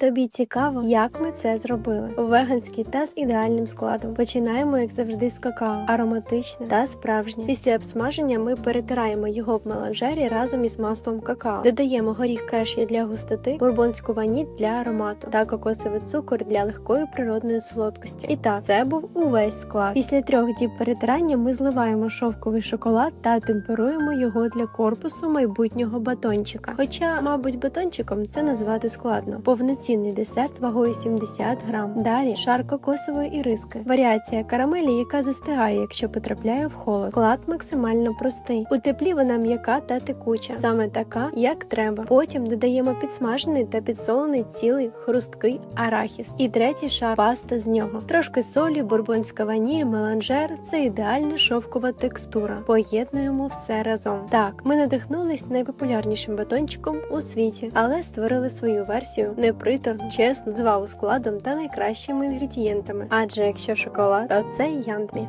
Тобі цікаво, як ми це зробили? Веганський та з ідеальним складом. Починаємо, як завжди, з какао, ароматичне та справжнє. Після обсмаження ми перетираємо його в меланжері разом із маслом какао. Додаємо горіх кешю для густоти, бурбонську ваніль для аромату та кокосовий цукор для легкої природної солодкості. І так, це був увесь склад. Після трьох діб перетирання ми зливаємо шовковий шоколад та темперуємо його для корпусу майбутнього батончика. Хоча, мабуть, батончиком це назвати складно. Повноцінний десерт вагою 70 грам. Далі шар кокосової іриски. Варіація карамелі, яка застигає, якщо потрапляє в холод. Склад максимально простий. У теплі вона м'яка та текуча, саме така, як треба. Потім додаємо підсмажений та підсолений цілий хрусткий арахіс. І третій шар паста з нього. Трошки солі, бурбонська ваніль, меланжер це ідеальна шовкова текстура. Поєднуємо все разом. Так, ми надихнулись найпопулярнішим батончиком у світі, але створили свою версію неприторну, чесно з складом та найкращими інгредієнтами. Адже якщо шоколад, то це яндмі.